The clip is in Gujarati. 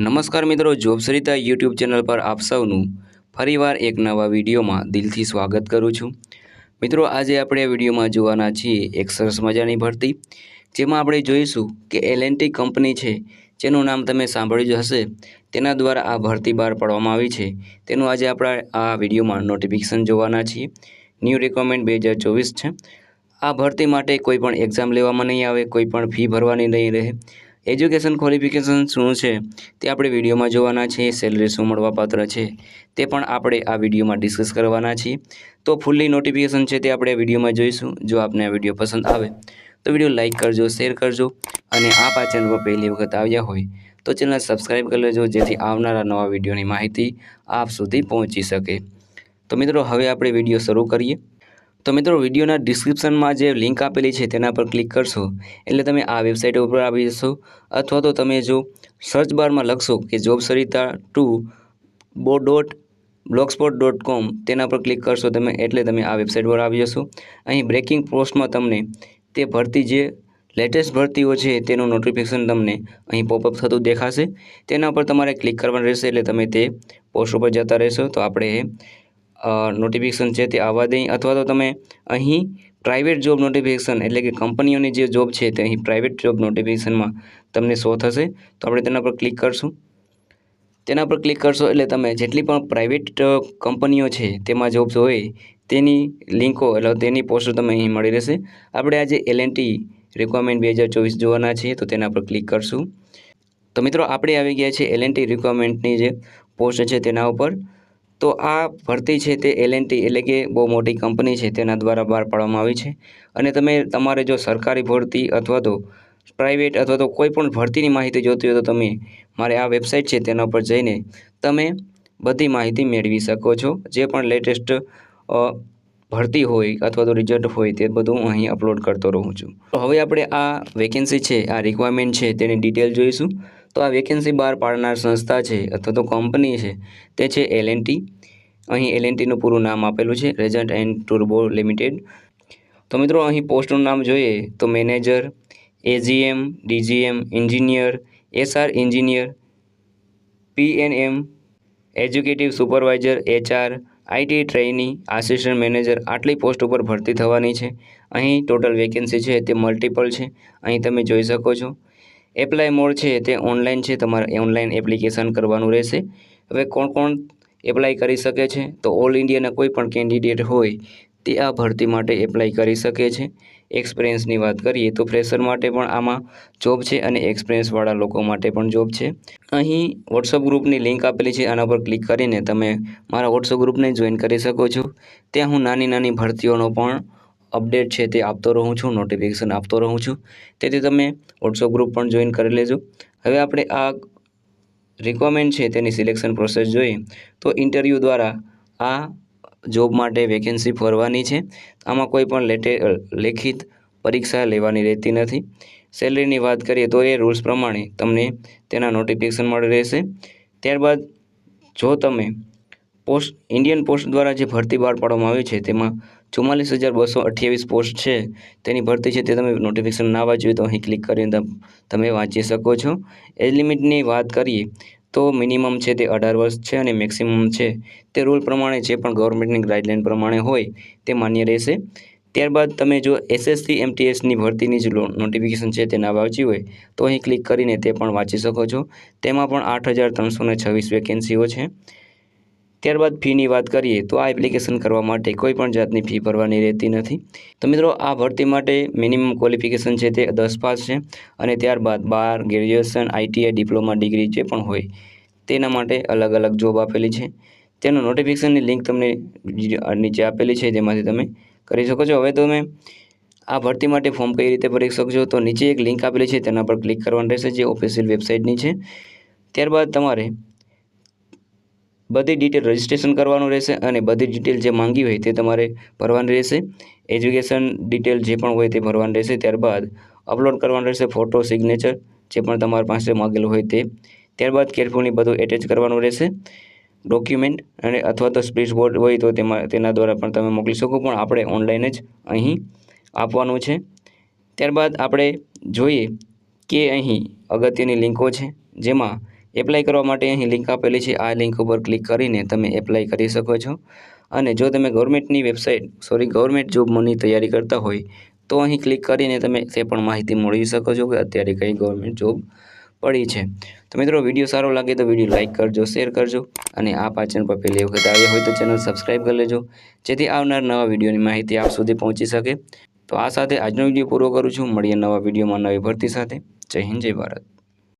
નમસ્કાર મિત્રો જોબસરિતા યુટ્યુબ ચેનલ પર આપ સૌનું ફરીવાર એક નવા વિડીયોમાં દિલથી સ્વાગત કરું છું. મિત્રો, આજે આપણે વિડીયોમાં જોવાના છીએ એક સરસ મજાની ભરતી, જેમાં આપણે જોઈશું કે એલએનટી કંપની છે, જેનું નામ તમે સાંભળ્યું જ હશે, તેના દ્વારા આ ભરતી બહાર પાડવામાં આવી છે. તેનું આજે આપણે આ વિડીયોમાં નોટિફિકેશન જોવાના છીએ. ન્યૂ રિક્વાયરમેન્ટ બે હજાર ચોવીસ છે. આ ભરતી માટે કોઈ પણ એક્ઝામ લેવામાં નહીં આવે, કોઈ પણ ફી ભરવાની નહીં રહે. એજ્યુકેશન ક્વોલિફિકેશન શું છે તે આપણે વિડીયોમાં જોવાના છીએ સેલરી શું મળવાપાત્ર છે તે પણ આપણે આ વિડીયોમાં ડિસ્કસ કરવાના છીએ. તો ફૂલ્લી નોટિફિકેશન છે તે આપણે વિડીયોમાં જોઈશું, જો આપને આ વીડિયો પસંદ આવે તો વીડિયો લાઇક કરજો શેર કરજો અને આપ આ ચેનલ પર પહેલી વખત આવ્યા હોય તો ચેનલ સબસ્ક્રાઈબ કરી લેજો, જેથી આવનારા નવા વિડીયોની માહિતી આપ સુધી પહોંચી શકે. તો મિત્રો, હવે આપણે વીડિયો શરૂ કરીએ. તો મિત્રો, વિડીયોના ડિસ્ક્રિપ્શનમાં જે લિંક આપેલી છે, તેના પર ક્લિક કરશો. એટલે તમે આ વેબસાઇટ ઉપર આવી જશો. અથવા તો તમે જો સર્ચ બારમાં લખશો કે જોબ સરિતા ટુ બો ડોટ બ્લોગસ્પોટ ડોટ કોમ તેના પર ક્લિક કરશો તમે, એટલે તમે આ વેબસાઇટ પર આવી જશો. અહીં બ્રેકિંગ પોસ્ટમાં તમને તે ભરતી જે લેટેસ્ટ ભરતીઓ છે, તેનું નોટિફિકેશન તમને અહીં પોપઅપ થતું દેખાશે. તેના પર તમારે ક્લિક કરવાનું રહેશે, એટલે તમે તે પોસ્ટ ઉપર જતા રહેશો. તો આપણે નોટિફિકેશન છે તે આવવા દઈ અથવા તો તમે અહીં પ્રાઇવેટ જોબ નોટિફિકેશન એટલે કે કંપનીઓની જે જોબ છે તે અહીં પ્રાઇવેટ જોબ નોટિફિકેશનમાં તમને શો થશે. તો આપણે તેના પર ક્લિક કરશું. તેના પર ક્લિક કરશો એટલે તમે જેટલી પણ પ્રાઇવેટ કંપનીઓ છે તેમાં જોબ્સ હોય તેની લિંકો એટલે તેની પોસ્ટો તમે અહીં મળી રહેશે. આપણે આજે એલએનટી રિક્વાયરમેન્ટ બે હજાર ચોવીસ જોવાના છીએ તો તેના પર ક્લિક કરશું. તો મિત્રો, આપણે આવી ગયા છે એલએનટી રિક્વાયરમેન્ટની જે પોસ્ટ છે તેના ઉપર. તો આ ભરતી છે તે એલએનટી એટલે કે બહુ મોટી કંપની છે તેના દ્વારા બહાર પાડવામાં આવી છે. અને તમે તમારે જો સરકારી ભરતી અથવા તો પ્રાઇવેટ અથવા તો કોઈ પણ ભરતીની માહિતી જોતી હોય તો તમે મારે આ વેબસાઇટ છે તેના પર જઈને તમે બધી માહિતી મેળવી શકો છો. જે પણ લેટેસ્ટ ભરતી હોય અથવા તો રિઝલ્ટ હોય તે બધું અહીં અપલોડ કરતો રહું છું. તો હવે આપણે આ વેકેન્સી છે, આ રિક્વાયરમેન્ટ છે તેની ડિટેલ જોઈશું. તો આ વેકેન્સી બહાર પાડનાર સંસ્થા છે અથવા તો કંપની છે તે છે એલએનટી અહીં એલએનટીનું પૂરું નામ આપેલું છે રેજન્ટ એન્ડ ટુર્બો લિમિટેડ તો મિત્રો, અહીં પોસ્ટનું નામ જોઈએ તો manager AGM DGM engineer SR engineer PNM executive supervisor HR IT trainee assistant manager, આટલી પોસ્ટ ઉપર ભરતી થવાની છે. અહીં ટોટલ વેકેન્સી છે તે મલ્ટિપલ છે. અહીં તમે જોઈ શકો છો. એપ્લાય મોડ છે તે ઓનલાઈન છે. તમારે ઓનલાઈન એપ્લિકેશન કરવાનું રહેશે. હવે કોણ કોણ એપ્લાય કરી શકે છે. તો ઓલ ઇન્ડિયાના કોઈ પણ કેન્ડિડેટ હોય તે આ ભરતી માટે એપ્લાય કરી શકે છે. એક્સપિરિયન્સની વાત કરીએ તો ફ્રેશર માટે પણ આમાં જોબ છે અને એક્સપિરિયન્સવાળા લોકો માટે પણ જોબ છે. અહીં વોટ્સઅપ ગ્રુપની લિંક આપેલી છે, આના પર ક્લિક કરીને તમે મારા વોટ્સઅપ ગ્રુપને જોઈન કરી શકો છો. ત્યાં હું નાની નાની ભરતીઓનો પણ અપડેટ છે તે આપતો રહું છું, નોટિફિકેશન આપતો રહું છું. તેથી તમે વોટ્સઅપ ગ્રુપ પણ જોઈન કરી લેજો. હવે આપણે આ રિક્વાયરમેન્ટ છે તેની સિલેક્શન પ્રોસેસ જોઈએ તો ઇન્ટરવ્યૂ દ્વારા આ જોબ માટે વેકેન્સી ભરવાની છે. આમાં કોઈ પણ લેટે લેખિત પરીક્ષા લેવાની રહેતી નથી. સેલરીની વાત કરીએ તો એ રૂલ્સ પ્રમાણે તમને તેના નોટિફિકેશન મળી રહેશે. ત્યારબાદ જો તમે પોસ્ટ, ઇન્ડિયન પોસ્ટ દ્વારા જે ભરતી બહાર પાડવામાં આવી છે, તેમાં ચુમ્માલીસ હજાર બસો અઠ્યાવીસ પોસ્ટ છે. તેની ભરતી છે તે તમે નોટિફિકેશન ના વાંચ્યું તો અહીં ક્લિક કરીને તમે વાંચી શકો છો. એજ લિમિટની વાત કરીએ તો મિનિમમ છે તે અઢાર વર્ષ છે અને મેક્સિમમ છે તે રૂલ પ્રમાણે જે પણ ગવર્મેન્ટની ગાઈડલાઇન પ્રમાણે હોય તે માન્ય રહેશે. ત્યારબાદ તમે જો એસએસસી એમટીએસની ભરતીની જ નોટિફિકેશન છે તે ના વાંચી હોય તો અહીં ક્લિક કરીને તે પણ વાંચી શકો છો. તેમાં પણ આઠ હજાર ત્રણસો છવ્વીસ વેકેન્સીઓ છે. ત્યારબાદ ફીની વાત કરીએ તો આ એપ્લિકેશન કરવા માટે કોઈ પણ જાતની ફી ભરવાની રહેતી નથી. તો મિત્રો, આ ભરતી માટે મિનિમમ ક્વોલિફિકેશન છે તે દસ પાસ છે અને ત્યારબાદ બાર ગ્રેજ્યુએશન, આઈટીઆઈ, ડિપ્લોમા, ડિગ્રી જે પણ હોય તેના માટે અલગ અલગ જોબ આપેલી છે. તેનું નોટિફિકેશનની લિંક તમને નીચે આપેલી છે જેમાંથી તમે કરી શકો છો. હવે તમે આ ભરતી માટે ફોર્મ કઈ રીતે ભરી શકશો તો નીચે એક લિંક આપેલી છે, તેના પર ક્લિક કરવાની રહેશે જે ઓફિશિયલ વેબસાઇટની છે. ત્યારબાદ તમારે બધી ડિટેલ રજિસ્ટ્રેશન કરવાનું રહેશે અને બધી ડિટેલ જે માંગી હોય તે તમારે ભરવાની રહેશે. એજ્યુકેશન ડિટેલ જે પણ હોય તે ભરવાની રહેશે. ત્યારબાદ અપલોડ કરવાનું રહેશે ફોટો સિગ્નેચર જે પણ તમારી પાસે માગેલું હોય તે. ત્યારબાદ કેરફુલી બધું એટેચ કરવાનું રહેશે. ડોક્યુમેન્ટ અને અથવા તો સ્પીચ બોર્ડ હોય તો તેમાં, તેના દ્વારા પણ તમે મોકલી શકો. પણ આપણે ઓનલાઈન જ અહીં આપવાનું છે. ત્યારબાદ આપણે જોઈએ કે અહીં અગત્યની લિંકો છે. જેમાં એપ્લાય કરવા માટે અહીં લિંક આપેલી છે. આ લિંક ઉપર ક્લિક કરીને તમે એપ્લાય કરી શકો છો. અને જો તમે ગવર્મેન્ટની વેબસાઇટ, સોરી, ગવર્મેન્ટ જોબની તૈયારી કરતા હોય, તો અહીં ક્લિક કરીને તમે તે પણ માહિતી મેળવી શકો છો કે અત્યારે કઈ ગવર્મેન્ટ જોબ પડી છે. તો મિત્રો, વીડિયો સારો લાગે તો વીડિયો લાઇક કરજો, શેર કરજો અને આ પાચન પર પહેલી વખત આવ્યા હોય તો ચેનલ સબસ્ક્રાઈબ કરી લેજો, જેથી આવનાર નવા વિડીયોની માહિતી આપ સુધી પહોંચી શકે. તો આ સાથે આજનો વીડિયો પૂરો કરું છું. મળીએ નવા વિડીયોમાં નવી ભરતી સાથે. જય હિન્દ, જય ભારત.